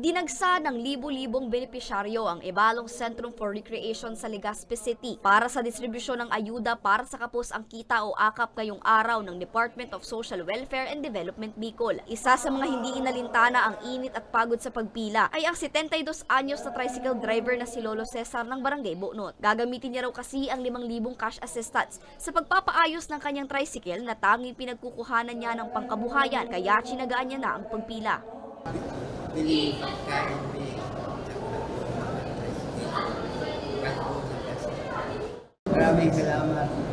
Dinagsa ng libu-libong benepisyaryo ang Ibalong Centrum for Recreation sa Legazpi City para sa distribusyon ng ayuda para sa kapos ang kita o akap ngayong araw ng Department of Social Welfare and Development Bicol. Isa sa mga hindi inalintana ang init at pagod sa pagpila ay ang 72 anyos na tricycle driver na si Lolo Cesar ng Barangay Bonot. Gagamitin niya raw kasi ang 5,000 cash assistance sa pagpapaayos ng kanyang tricycle na tanging pinagkukuhanan niya ng pangkabuhayan kaya tsinagaan niya na ang pagpila. Bili pagkain ni Maraming salamat.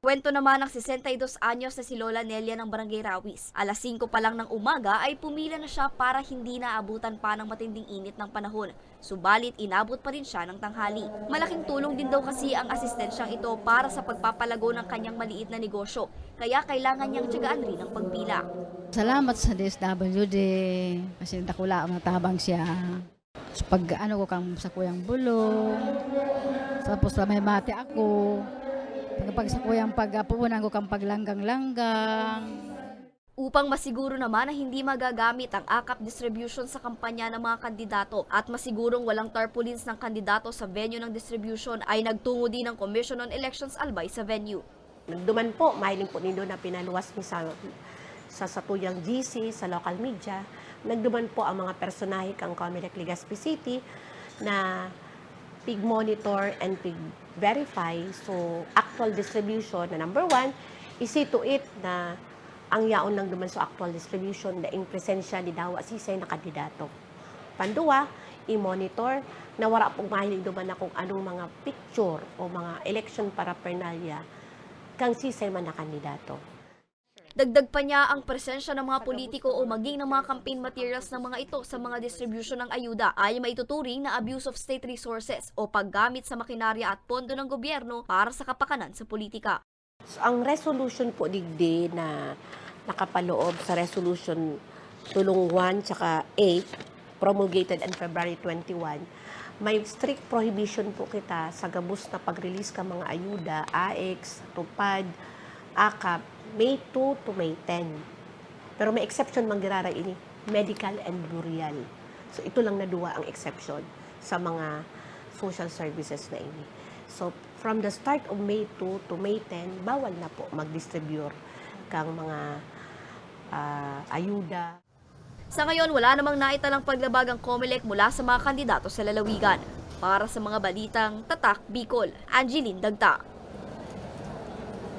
Kwento naman ng 62 anyos na si Lola Nelia ng Barangay Rawis. Alas 5 pa lang ng umaga ay pumila na siya para hindi naabutan pa ng matinding init ng panahon. Subalit inabot pa rin siya ng tanghali. Malaking tulong din daw kasi ang asistensyang ito para sa pagpapalago ng kanyang maliit na negosyo. Kaya kailangan niyang tiyagaan rin ang pagpila. Salamat sa DSWD kasi nakula ang tabang siya. So, pag ano ko kang sa kuyang bulong, tapos may mati ako, pag, pag sa kuyang pagpuunan ko kang paglanggang-langgang, Upang masiguro naman na hindi magagamit ang AKAP distribution sa kampanya ng mga kandidato at masigurong walang tarpaulins ng kandidato sa venue ng distribution ay nagtungo din ng Commission on Elections Albay sa venue. Nagduman po, mahiling po nindo na pinaluwas mi sa, sa satuyang GC, sa local media. Nagduman po ang mga personahe kang Comelec Legazpi City na pig monitor and pig verify. So, actual distribution na number one, isi to it na ang yaon lang duman sa actual distribution na in presensya ni Dawa Sisay na kandidato. Panduwa, i-monitor na wala pong mahiling duman na kung anong mga picture o mga election paraphernalia kang sisay man na kandidato. Dagdag pa niya ang presensya ng mga politiko o maging ng mga campaign materials ng mga ito sa mga distribution ng ayuda ay maituturing na abuse of state resources o paggamit sa makinarya at pondo ng gobyerno para sa kapakanan sa politika. So, ang resolution po digdi na nakapaloob sa resolution tulong 1 tsaka 8 promulgated on February 21 may strict prohibition po kita sa gabos na pag-release ka mga ayuda, AX, TUPAD, AKAP, May 2 to May 10. Pero may exception manggirara ini, medical and burial. So ito lang na duwa ang exception sa mga social services na ini. So from the start of May 2 to May 10, bawal na po mag-distribute kang mga ah, ayuda, Sa ngayon, wala namang naitalang paglabag ang COMELEC mula sa mga kandidato sa lalawigan. Para sa mga balitang Tatak Bicol, Angeline Dagta.